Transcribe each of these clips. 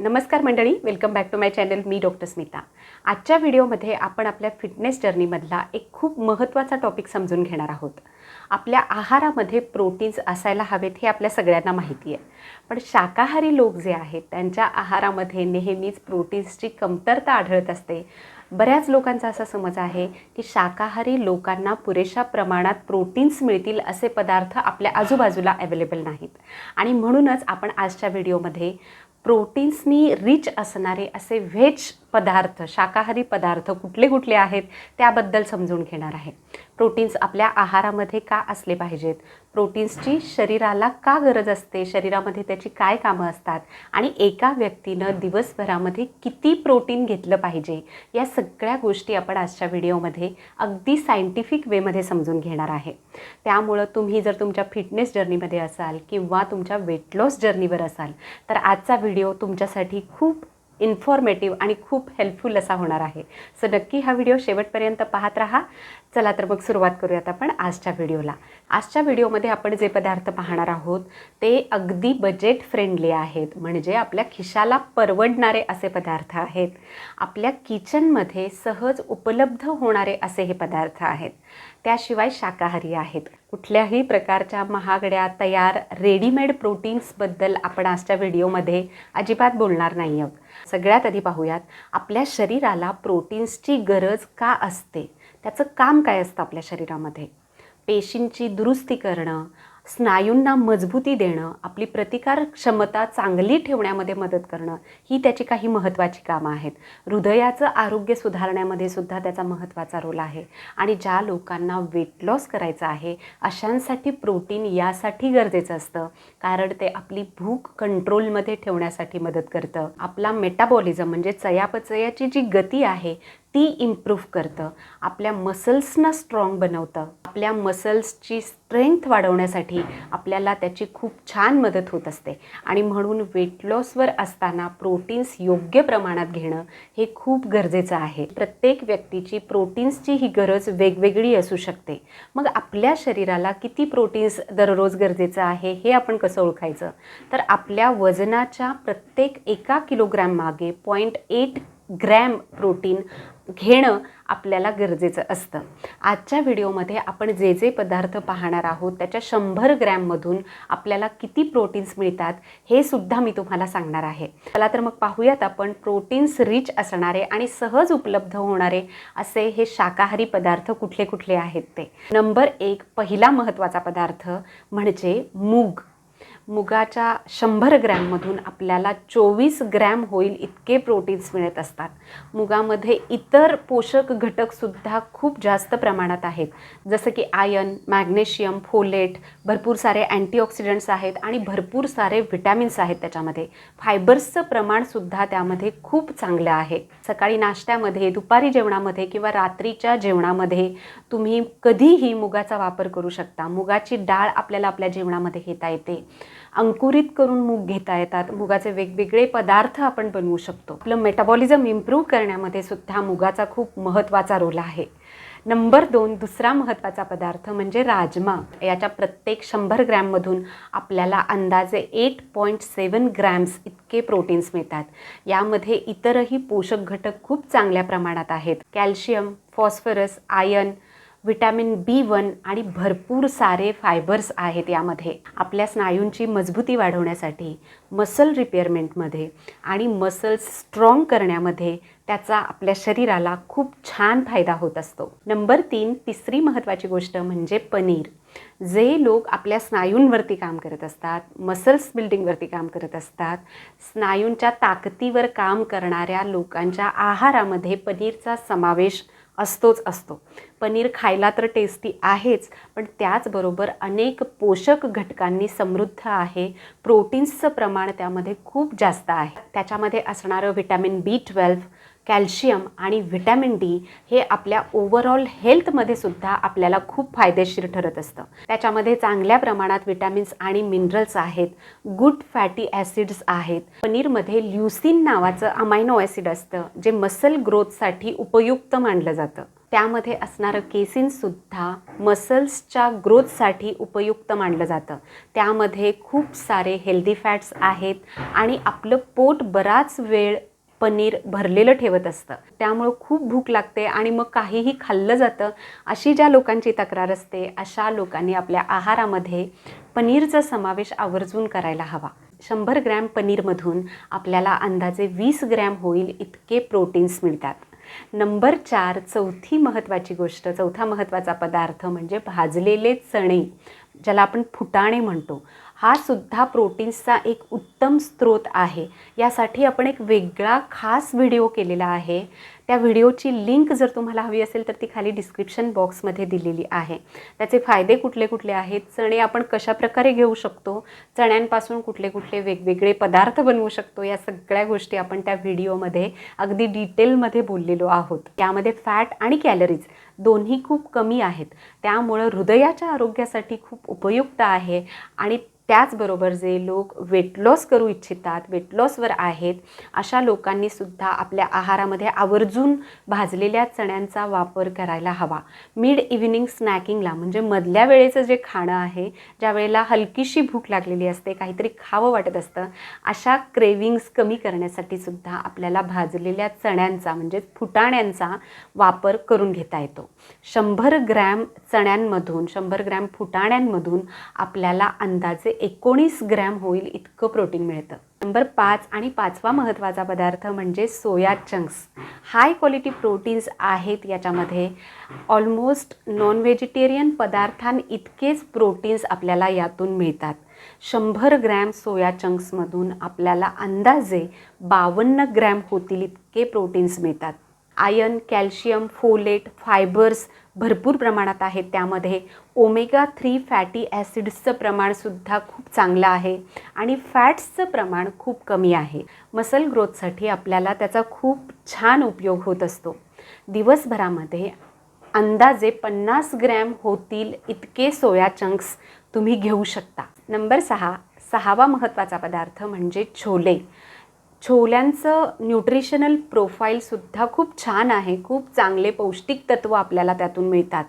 नमस्कार मंडळी welcome back to my channel me doctor Smita. आजच्या व्हिडिओमध्ये आपण आपल्या फिटनेस जर्नीमधला एक खूप महत्त्वाचा टॉपिक समजून घेणार आहोत. आपल्या आहारामध्ये प्रोटीन्स असायला हवेत हे आपल्या सगळ्यांना माहिती आहे. पण शाकाहारी लोक जे आहेत त्यांच्या आहारामध्ये नेहमीच प्रोटीन्सची कमतरता आढळत असते. बऱ्याच लोकांचा असा समज आहे की शाकाहारी लोकांना पुरेशा प्रमाणात प्रोटीन्स मिळतील असे पदार्थ आपल्या आजूबाजूला अवेलेबल नाहीत. आणि म्हणूनच आपण आजच्या व्हिडिओमध्ये प्रोटीन्सनी रिच असणारे असे व्हेज पदार्थ शाकाहारी पदार्थ कुठले कुठले आहेत त्याबद्दल समजून घेणार आहे. प्रोटीन्स आपल्या आहारामध्ये का असले पाहिजेत? प्रोटीन्सची शरीराला का गरज असते? शरीरामध्ये त्याची काय कामं असतात? आणि एका व्यक्तीनं दिवसभरामध्ये किती प्रोटीन घेतलं पाहिजे? या सगळ्या गोष्टी आपण आजच्या व्हिडिओमध्ये अगदी सायंटिफिक वेमध्ये समजून घेणार आहे. त्यामुळं तुम्ही जर तुमच्या फिटनेस जर्नीमध्ये असाल किंवा तुमच्या वेट लॉस जर्नीवर असाल तर आजचा व्हिडिओ तुमच्यासाठी खूप इन्फॉर्मेटिव्ह आणि खूप हेल्पफुल असा होणार आहे. सो नक्की हा व्हिडिओ शेवटपर्यंत पाहत राहा. चला तर मग सुरुवात करूयात आपण आजच्या व्हिडिओला आजच्या व्हिडिओमध्ये आपण जे पदार्थ पाहणार आहोत ते अगदी बजेट फ्रेंडली आहेत. म्हणजे आपल्या खिशाला परवडणारे असे पदार्थ आहेत. आपल्या किचनमध्ये सहज उपलब्ध होणारे असे हे पदार्थ आहेत. त्याशिवाय शाकाहारी आहेत. कुठल्याही प्रकारच्या महागड्या तयार रेडीमेड प्रोटीन्सबद्दल आपण आजच्या व्हिडिओमध्ये अजिबात बोलणार नाही आहोत. सगळ्यात आधी पाहूयात आपल्या शरीराला प्रोटीन्सची गरज का असते? त्याचं काम काय असतं आपल्या शरीरामध्ये? पेशींची दुरुस्ती करणं स्नायूंना मजबूती देणं आपली प्रतिकार क्षमता चांगली ठेवण्यामध्ये मदत करणं ही त्याची काही महत्त्वाची कामं आहेत. हृदयाचं आरोग्य सुधारण्यामध्ये सुद्धा त्याचा महत्त्वाचा रोल आहे. आणि ज्या लोकांना वेट लॉस करायचं आहे अशांसाठी प्रोटीन यासाठी गरजेचं असतं. कारण ते आपली भूक कंट्रोलमध्ये ठेवण्यासाठी मदत करतं. आपला मेटाबॉलिझम म्हणजे चयापचयाची जी गती आहे ती इम्प्रूव्ह करतं. आपल्या मसल्सना स्ट्रॉंग बनवतं. आपल्या मसल्सची स्ट्रेंथ वाढवण्यासाठी आपल्याला त्याची खूप छान मदत होत असते. आणि म्हणून वेट लॉसवर असताना प्रोटीन्स योग्य प्रमाणात घेणं हे खूप गरजेचं आहे. प्रत्येक व्यक्तीची प्रोटीन्सची ही गरज वेगवेगळी असू शकते. मग आपल्या शरीराला किती प्रोटीन्स दररोज गरजेचं आहे हे आपण कसं ओळखायचं? तर आपल्या वजनाच्या प्रत्येक एका किलोग्रॅम मागे पॉईंट एट ग्रॅम प्रोटीन घेणं आपल्याला गरजेचं असतं. आजच्या व्हिडिओमध्ये आपण जे जे पदार्थ पाहणार आहोत त्याच्या शंभर ग्रॅममधून आपल्याला किती प्रोटीन्स मिळतात हे सुद्धा मी तुम्हाला सांगणार आहे. चला तर मग पाहूयात आपण प्रोटीन्स रिच असणारे आणि सहज उपलब्ध होणारे असे हे शाकाहारी पदार्थ कुठले कुठले आहेत ते. नंबर एक पहिला महत्त्वाचा पदार्थ म्हणजे मूग. मुगाच्या शंभर ग्रॅममधून आपल्याला चोवीस ग्रॅम होईल इतके प्रोटीन्स मिळत असतात. मुगामध्ये इतर पोषक घटकसुद्धा खूप जास्त प्रमाणात आहेत. जसं की आयन मॅग्नेशियम फोलेट भरपूर सारे अँटीऑक्सिडंट्स आहेत आणि भरपूर सारे व्हिटॅमिन्स आहेत त्याच्यामध्ये. फायबर्सचं प्रमाणसुद्धा त्यामध्ये खूप चांगलं आहे. सकाळी नाश्त्यामध्ये दुपारी जेवणामध्ये किंवा रात्रीच्या जेवणामध्ये तुम्ही कधीही मुगाचा वापर करू शकता. मुगाची डाळ आपल्याला आपल्या जेवणामध्ये घेता येते. अंकुरित करून मूग घेता येतात. मुगाचे वेगवेगळे पदार्थ आपण बनवू शकतो. आपलं मेटाबॉलिझम इम्प्रूव्ह करण्यामध्ये सुद्धा मुगाचा खूप महत्त्वाचा रोल आहे. नंबर दोन दुसरा महत्त्वाचा पदार्थ म्हणजे राजमा. याच्या प्रत्येक शंभर ग्रॅममधून आपल्याला अंदाजे एट पॉईंट सेवन ग्रॅम्स इतके प्रोटीन्स मिळतात. यामध्ये इतरही पोषक घटक खूप चांगल्या प्रमाणात आहेत. Calcium phosphorus iron vitamin B one आणि भरपूर सारे फायबर्स आहेत यामध्ये. आपल्या स्नायूंची मजबूती वाढवण्यासाठी मसल रिपेअरमेंटमध्ये आणि मसल्स स्ट्रॉंग करण्यामध्ये त्याचा आपल्या शरीराला खूप छान फायदा होत असतो. नंबर तीन तिसरी महत्त्वाची गोष्ट म्हणजे पनीर. जे लोक आपल्या स्नायूंवरती काम करत असतात मसल्स बिल्डिंगवरती काम करत असतात स्नायूंच्या ताकदीवर काम करणाऱ्या लोकांच्या आहारामध्ये पनीरचा समावेश असतोच असतो. पनीर खायला तर टेस्टी आहेच पण त्याचबरोबर अनेक पोषक घटकांनी समृद्ध आहे. प्रोटीन्सचं प्रमाण त्यामध्ये खूप जास्त आहे. त्याच्यामध्ये असणारं व्हिटॅमिन बी ट्वेल्व कॅल्शियम आणि व्हिटॅमिन डी हे आपल्या ओव्हरऑल हेल्थमध्ये सुद्धा आपल्याला खूप फायदेशीर ठरत असतं. त्याच्यामध्ये चांगल्या प्रमाणात विटॅमिन्स आणि मिनरल्स आहेत गुड फॅटी ॲसिड्स आहेत. पनीरमध्ये ल्युसिन नावाचं अमायनो ॲसिड असतं जे मसल ग्रोथसाठी उपयुक्त मानलं जातं. त्यामध्ये असणारं केसिनसुद्धा मसल्सच्या ग्रोथसाठी उपयुक्त मानलं जातं. त्यामध्ये खूप सारे हेल्दी फॅट्स आहेत आणि आपलं पोट बराच वेळ पनीर भरलेलं ठेवत असतं. त्यामुळं खूप भूक लागते आणि मग काहीही खाल्लं जातं अशी ज्या लोकांची तक्रार असते अशा लोकांनी आपल्या आहारामध्ये पनीरचा समावेश आवर्जून करायला हवा. शंभर ग्रॅम पनीरमधून आपल्याला अंदाजे वीस ग्रॅम होईल इतके प्रोटीन्स मिळतात. नंबर चार चौथी महत्त्वाची गोष्ट चौथा महत्त्वाचा पदार्थ म्हणजे भाजलेले चणे ज्याला आपण फुटाणे म्हणतो. हा सुद्धा प्रोटीन्सचा एक उत्तम स्रोत आहे. यासाठी आपण एक वेगळा खास व्हिडिओ केलेला आहे. त्या व्हिडिओची लिंक जर तुम्हाला हवी असेल तर ती खाली डिस्क्रिप्शन बॉक्समध्ये दिलेली आहे. त्याचे फायदे कुठले कुठले आहेत? चणे आपण कशा प्रकारे घेऊ शकतो? चण्यांपासून कुठले कुठले वेगवेगळे पदार्थ बनवू शकतो? या सगळ्या गोष्टी आपण त्या व्हिडिओमध्ये अगदी डिटेलमध्ये बोललेलो आहोत. त्यामध्ये फॅट आणि कॅलरीज दोन्ही खूप कमी आहेत. त्यामुळं हृदयाच्या आरोग्यासाठी खूप उपयुक्त आहे आणि त्याचबरोबर जे लोक वेट लॉस करू इच्छितात वेट लॉसवर आहेत अशा लोकांनीसुद्धा आपल्या आहारामध्ये आवर्जून भाजलेल्या चण्यांचा वापर करायला हवा. मिड इव्हिनिंग स्नॅकिंगला म्हणजे मधल्या वेळेचं जे खाणं आहे ज्या वेळेला हलकीशी भूक लागलेली असते काहीतरी खावं वाटत असतं अशा क्रेविंग्स कमी करण्यासाठी सुद्धा आपल्याला भाजलेल्या चण्यांचा म्हणजे फुटाण्यांचा वापर करून घेता येतो. शंभर ग्रॅम चण्यांमधून शंभर ग्रॅम फुटाण्यांमधून आपल्याला अंदाजे एकोणीस ग्रॅम होईल इतकं प्रोटीन मिळतं. नंबर पाच आणि पाचवा महत्त्वाचा पदार्थ म्हणजे soya chunks. High quality proteins आहेत याच्यामध्ये ऑलमोस्ट नॉन व्हेजिटेरियन पदार्थां इतकेच प्रोटीन्स आपल्याला यातून मिळतात. शंभर ग्रॅम सोया चंक्समधून आपल्याला अंदाजे बावन्न ग्रॅम होतील इतके प्रोटीन्स मिळतात. आयन कॅल्शियम फोलेट फायबर्स भरपूर प्रमाणात आहेत. त्यामध्ये ओमेगा थ्री फॅटी ॲसिड्सचं प्रमाणसुद्धा खूप चांगलं आहे आणि फॅट्सचं प्रमाण खूप कमी आहे. मसल ग्रोथसाठी आपल्याला त्याचा खूप छान उपयोग होत असतो. दिवसभरामध्ये अंदाजे पन्नास ग्रॅम होतील इतके सोया चंक्स तुम्ही घेऊ शकता. नंबर सहा सहावा महत्त्वाचा पदार्थ म्हणजे छोले. छोल्यांचं न्यूट्रिशनल प्रोफाईलसुद्धा खूप छान आहे. खूप चांगले पौष्टिक तत्त्व आपल्याला त्यातून मिळतात.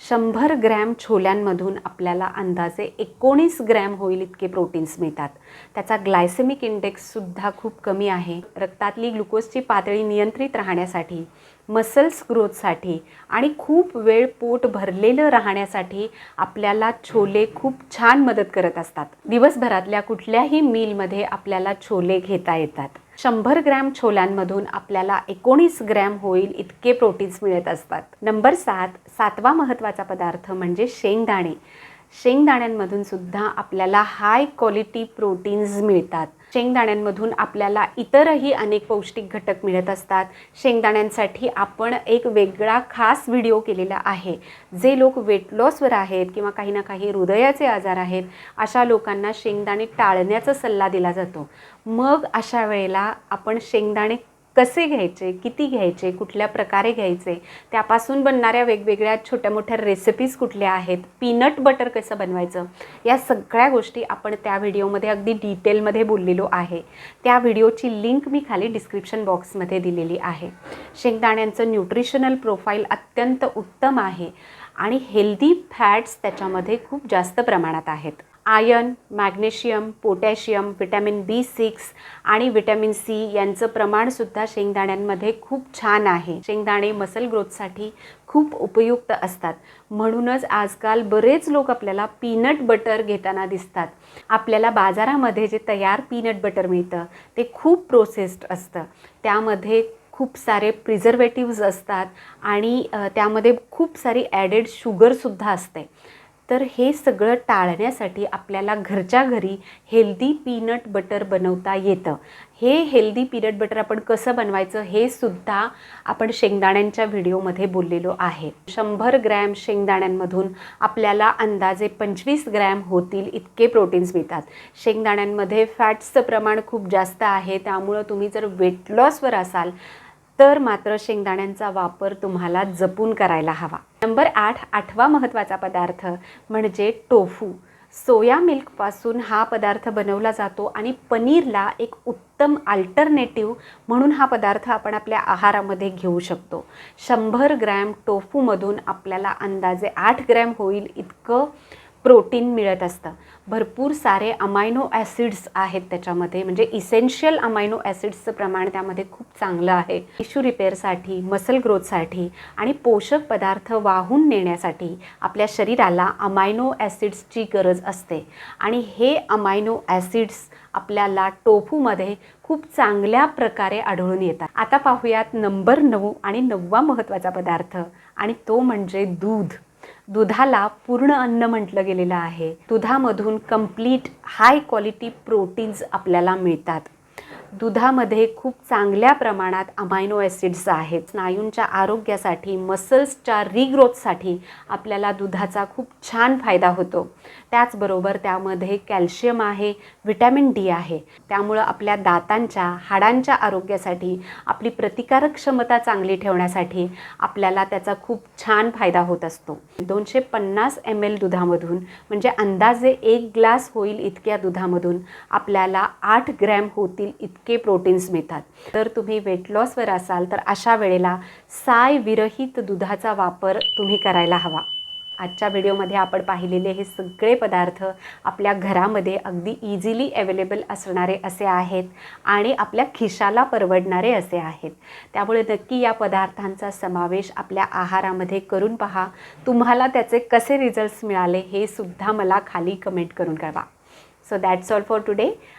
शंभर ग्रॅम छोल्यांमधून आपल्याला अंदाजे एकोणीस ग्रॅम होईल इतके प्रोटीन्स मिळतात. त्याचा ग्लायसेमिक इंडेक्ससुद्धा खूप कमी आहे. रक्तातली ग्लुकोजची पातळी नियंत्रित राहण्यासाठी मसल्स ग्रोथसाठी आणि खूप वेळ पोट भरलेलं राहण्यासाठी आपल्याला छोले खूप छान मदत करत असतात. दिवसभरातल्या कुठल्याही मीलमध्ये आपल्याला छोले घेता येतात. शंभर ग्रॅम छोल्यांमधून आपल्याला एकोणीस ग्रॅम होईल इतके प्रोटीन्स मिळत असतात. नंबर सात सातवा महत्त्वाचा पदार्थ म्हणजे शेंगदाणे. शेंगदाण्यांमधून सुद्धा आपल्याला हाय क्वालिटी प्रोटीन्स मिळतात. शेंगदाण्यांमधून आपल्याला इतरही अनेक पौष्टिक घटक मिळत असतात. शेंगदाण्यांसाठी आपण एक वेगळा खास व्हिडिओ केलेला आहे. जे लोक वेट लॉसवर आहेत किंवा काही ना काही हृदयाचे आजार आहेत अशा लोकांना शेंगदाणे टाळण्याचा सल्ला दिला जातो. मग अशा वेळेला आपण शेंगदाणे कसे घ्यायचे किती घ्यायचे कुठल्या प्रकारे घ्यायचे त्यापासून बनणाऱ्या वेगवेगळ्या छोट्या मोठ्या रेसिपीज कुठल्या आहेत पीनट बटर कसं बनवायचं या सगळ्या गोष्टी आपण त्या व्हिडिओमध्ये अगदी डिटेलमध्ये बोललेलो आहे. त्या व्हिडिओची लिंक मी खाली डिस्क्रिप्शन बॉक्समध्ये दिलेली आहे. शेंगदाण्यांचं न्यूट्रिशनल प्रोफाईल अत्यंत उत्तम आहे आणि हेल्दी फॅट्स त्याच्यामध्ये खूप जास्त प्रमाणात आहेत. Iron magnesium potassium vitamin B six आणि विटॅमिन सी यांचं प्रमाणसुद्धा शेंगदाण्यांमध्ये खूप छान आहे. शेंगदाणे मसल ग्रोथसाठी खूप उपयुक्त असतात. म्हणूनच आजकाल बरेच लोक आपल्याला पीनट बटर घेताना दिसतात. आपल्याला बाजारामध्ये जे तयार पीनट बटर मिळतं ते खूप प्रोसेस्ड असतं. त्यामध्ये खूप सारे प्रिझर्वेटिव्ज असतात आणि त्यामध्ये खूप सारी ॲडेड शुगरसुद्धा असते. तर हे सगळं टाळण्यासाठी आपल्याला घरच्या घरी हेल्दी पीनट बटर बनवता येतं. हे हेल्दी पीनट बटर आपण कसं बनवायचं हे सुद्धा आपण शेंगदाण्यांच्या व्हिडिओमध्ये बोललेलो आहे. शंभर ग्रॅम शेंगदाण्यांमधून आपल्याला अंदाजे पंचवीस ग्रॅम होतील इतके प्रोटीन्स मिळतात. शेंगदाण्यांमध्ये फॅट्सचं प्रमाण खूप जास्त आहे त्यामुळं तुम्ही जर वेट लॉसवर असाल तर मात्र शेंगदाण्यांचा वापर तुम्हाला जपून करायला हवा. नंबर आठ आठवा महत्त्वाचा पदार्थ म्हणजे टोफू. सोया मिल्कपासून हा पदार्थ बनवला जातो आणि पनीरला एक उत्तम अल्टरनेटिव्ह म्हणून हा पदार्थ आपण आपल्या आहारामध्ये घेऊ शकतो. शंभर ग्रॅम टोफूमधून आपल्याला अंदाजे आठ ग्रॅम होईल इतकं प्रोटीन मिळत असतं. भरपूर सारे अमायनो ॲसिड्स आहेत त्याच्यामध्ये. म्हणजे इसेन्शियल अमायनो ॲसिड्सचं प्रमाण त्यामध्ये खूप चांगलं आहे. टिश्यू रिपेअरसाठी मसल ग्रोथसाठी आणि पोषक पदार्थ वाहून नेण्यासाठी आपल्या शरीराला अमायनो ॲसिड्सची गरज असते. आणि हे अमायनो ॲसिड्स आपल्याला टोफूमध्ये खूप चांगल्या प्रकारे आढळून येतात. आता पाहूयात नंबर नऊ आणि नववा महत्त्वाचा पदार्थ आणि तो म्हणजे दूध. दुधाला पूर्ण अन्न म्हटलं गेलेलं आहे. दुधामधून कंप्लीट हाय क्वालिटी प्रोटीन्स आपल्याला मिळतात. दुधामध्ये खूप चांगल्या प्रमाणात अमायनो ॲसिड्स आहेत. स्नायूंच्या आरोग्यासाठी मसल्सच्या रिग्रोथसाठी आपल्याला दुधाचा खूप छान फायदा होतो. त्याचबरोबर त्यामध्ये कॅल्शियम आहे विटॅमिन डी आहे. त्यामुळं आपल्या दातांच्या हाडांच्या आरोग्यासाठी आपली प्रतिकारक क्षमता चांगली ठेवण्यासाठी आपल्याला त्याचा खूप छान फायदा होत असतो. दोनशे पन्नास एम एल दुधामधून म्हणजे अंदाजे एक ग्लास होईल इतक्या दुधामधून आपल्याला आठ ग्रॅम होतील इतके प्रोटीन्स मिळतात. तर तुम्ही वेट लॉसवर असाल तर अशा वेळेला साय विरहित दुधाचा वापर तुम्ही करायला हवा. आजच्या व्हिडिओमध्ये आपण पाहिलेले हे सगळे पदार्थ आपल्या घरामध्ये अगदी इझिली अवेलेबल असणारे असे आहेत आणि आपल्या खिशाला परवडणारे असे आहेत. त्यामुळे नक्की या पदार्थांचा समावेश आपल्या आहारामध्ये करून पहा. तुम्हाला त्याचे कसे रिझल्ट्स मिळाले हे सुद्धा मला खाली कमेंट करून कळवा. So that's all for today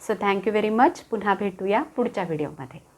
so thank you very much पुन्हा भेटूया पुढच्या व्हिडिओमध्ये